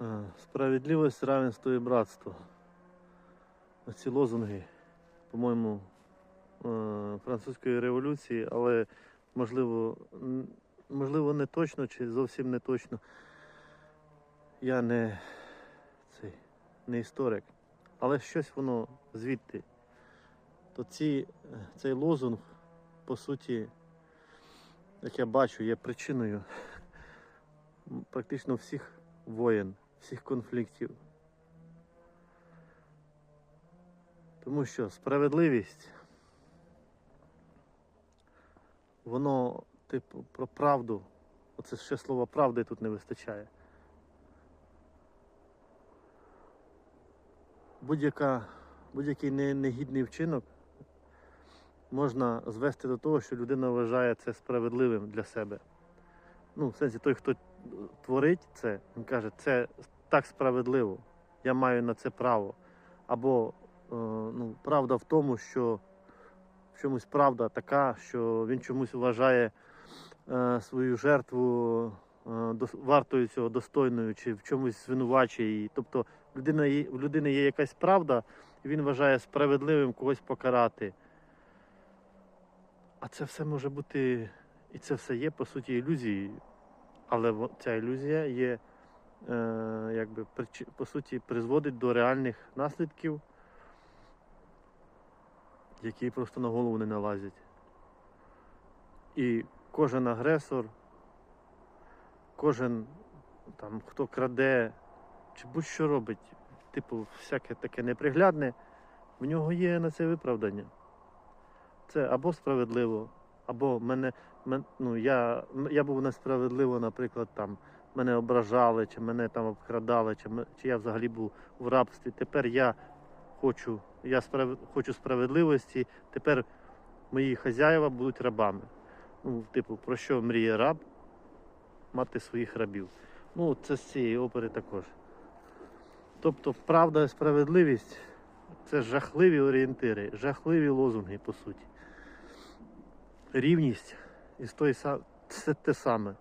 Е, Справедливість, равенство і братство. Ці лозунги, по-моєму, е, французької революції, але можливо, можливо, не точно чи зовсім не точно. Я не цей не історик, але щось воно звідти. То ці, цей лозунг, по суті, як я бачу, є причиною практично всіх воєн, всіх конфліктів. Тому що справедливість, воно, типу, про правду, оце ще слова правди тут не вистачає. Будь-яка, будь-який не- негідний вчинок можна звести до того, що людина вважає це справедливим для себе. Ну, в сенсі, той, хто творить це, він каже, це так справедливо, я маю на це право. Або е, ну, правда в тому, що в чомусь правда така, що він чомусь вважає е, свою жертву е, вартою цього достойною, чи в чомусь звинувачує її. Тобто людина, в людини є якась правда, і він вважає справедливим когось покарати. А це все може бути, і це все є, по суті, ілюзією. Але ця ілюзія є, якби, причи- по суті, призводить до реальних наслідків, які просто на голову не налазять. І кожен агресор, кожен там, хто краде, чи будь-що робить, типу, всяке таке неприглядне, в нього є на це виправдання. Це або справедливо, або мене, мен- ну, я, я був несправедливо, наприклад, там мене ображали, чи мене там обкрадали, чи, чи я взагалі був в рабстві. Тепер я хочу, я справ, хочу справедливості, тепер мої хазяїва будуть рабами. Ну, типу, про що мріє раб? Мати своїх рабів. Ну, це з цієї опери також. Тобто, правда і справедливість це жахливі орієнтири, жахливі лозунги, по суті. Рівність і це те саме,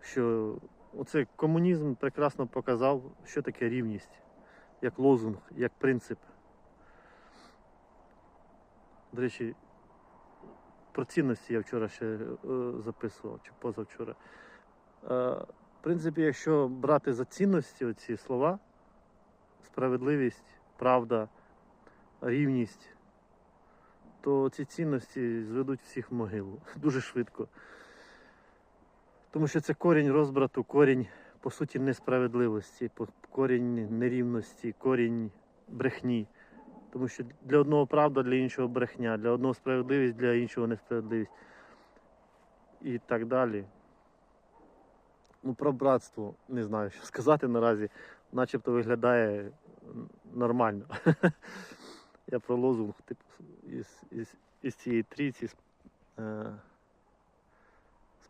що оце комунізм прекрасно показав, що таке рівність, як лозунг, як принцип. До речі, про цінності я вчора ще е, записував, чи позавчора. Е, в принципі, якщо брати за цінності оці слова, справедливість, правда, рівність, то ці цінності зведуть всіх в могилу дуже швидко. Тому що це корінь розбрату, корінь, по суті, несправедливості, корінь нерівності, корінь брехні. Тому що для одного правда, для іншого брехня, для одного справедливість, для іншого несправедливість. І так далі. Ну, про братство не знаю, що сказати наразі, начебто виглядає нормально. Я про лозунг, типу, із, із, із цієї трійці е,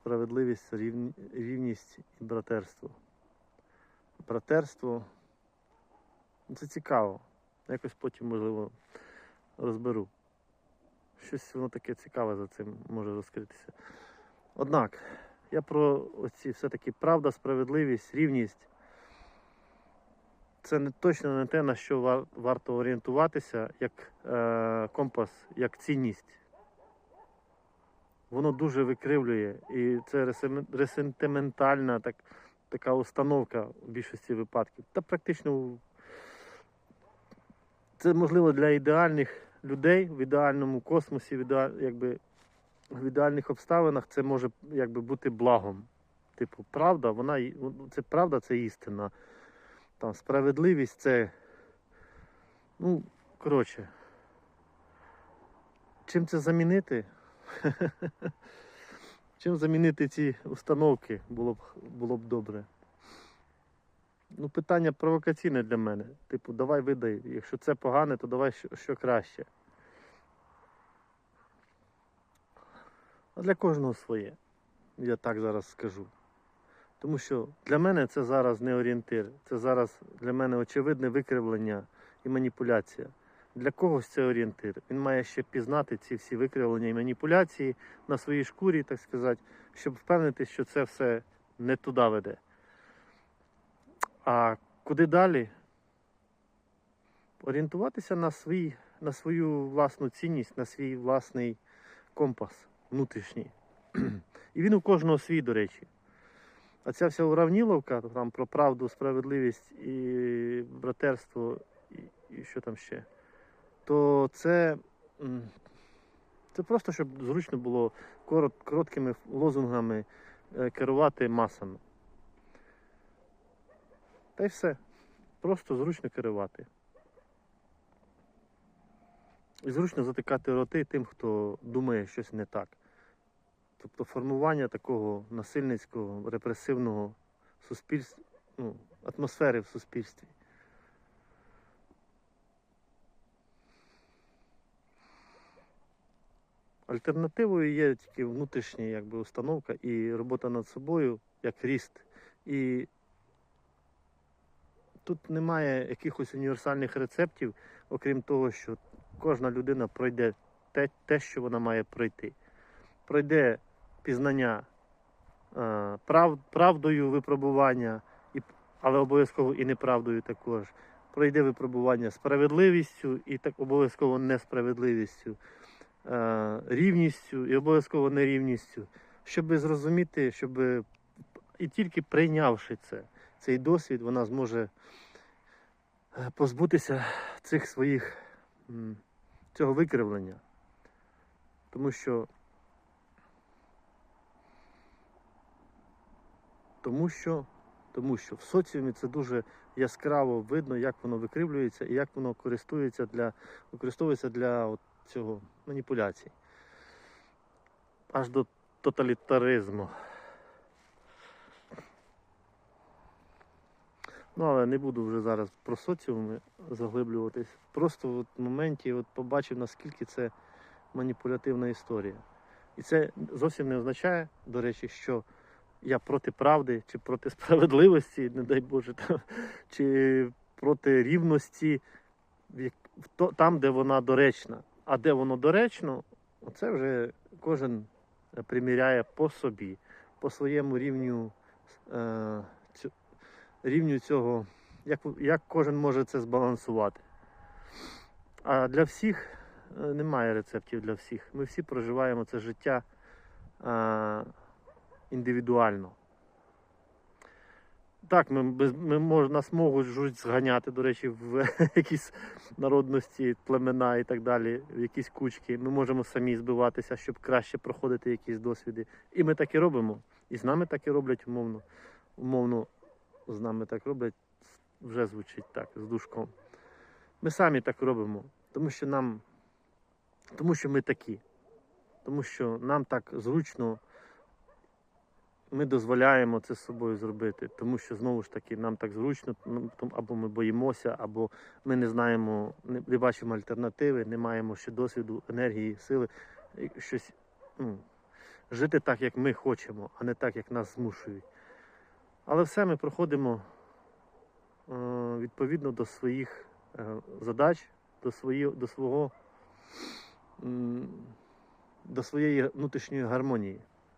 справедливість, рівні- рівність і братерство. Братерство ну, це цікаво. Якось потім, можливо, розберу. Щось воно таке цікаве за цим може розкритися. Однак, я про оці все-таки правда, справедливість, рівність. Це не точно не те, на що варто орієнтуватися, як е, компас, як цінність. Воно дуже викривлює, і це ресентиментальна так, така установка в більшості випадків. Та практично це можливо для ідеальних людей в ідеальному космосі, в, ідеаль, якби, в ідеальних обставинах це може якби, бути благом. Типу, правда, вона ну, це правда, це істина. Там справедливість це. Ну, коротше. Чим це замінити? Чим замінити ці установки було б, було б добре. Ну, питання провокаційне для мене. Типу, давай видай. Якщо це погане, то давай що, що краще. А для кожного своє. Я так зараз скажу. Тому що для мене це зараз не орієнтир. Це зараз для мене очевидне викривлення і маніпуляція. Для когось це орієнтир. Він має ще пізнати ці всі викривлення і маніпуляції на своїй шкурі, так сказати, щоб впевнитися, що це все не туди веде. А куди далі? Орієнтуватися на, свій, на свою власну цінність, на свій власний компас внутрішній. І він у кожного свій, до речі. А ця вся уравніловка там про правду, справедливість і братерство, і, і що там ще, то це, це просто щоб зручно було корот, короткими лозунгами е, керувати масами. Та й все. Просто зручно керувати. І зручно затикати роти тим, хто думає щось не так. Тобто формування такого насильницького, репресивного суспільства, ну, атмосфери в суспільстві. Альтернативою є тільки внутрішня якби, установка і робота над собою як ріст. І тут немає якихось універсальних рецептів, окрім того, що кожна людина пройде те, те що вона має пройти. Пройде пізнання е, прав, правдою випробування, і, але обов'язково і неправдою також. Пройде випробування справедливістю і так обов'язково несправедливістю, рівністю і обов'язково нерівністю, щоб зрозуміти, щоб і тільки прийнявши це, цей досвід, вона зможе е, позбутися цих своїх цього викривлення. Тому що Тому що, тому що в соціумі це дуже яскраво видно, як воно викривлюється і як воно користується для, використовується для от цього маніпуляцій. Аж до тоталітаризму. Ну, але не буду вже зараз про соціуми заглиблюватись. Просто в моменті от побачив, наскільки це маніпулятивна історія. І це зовсім не означає, до речі, що я проти правди чи проти справедливості, не дай Боже, там, чи проти рівності там, де вона доречна. А де воно доречно, це вже кожен е, приміряє по собі, по своєму рівню, е, рівню цього, як, як кожен може це збалансувати. А для всіх е, немає рецептів для всіх. Ми всі проживаємо це життя. індивідуально. Так, ми, ми мож, нас можуть зганяти, до речі, в якісь народності, племена і так далі, в якісь кучки. Ми можемо самі збиватися, щоб краще проходити якісь досвіди. І ми так і робимо. І з нами так і роблять умовно. Умовно з нами так роблять, вже звучить так, з душком. Ми самі так робимо, тому що нам, тому що ми такі. Тому що нам так зручно ми дозволяємо це з собою зробити, тому що знову ж таки нам так зручно, ну, або ми боїмося, або ми не знаємо, не, бачимо альтернативи, не маємо ще досвіду, енергії, сили, щось ну, жити так, як ми хочемо, а не так, як нас змушують. Але все ми проходимо е, відповідно до своїх е, задач, до, свої, до свого до своєї внутрішньої гармонії.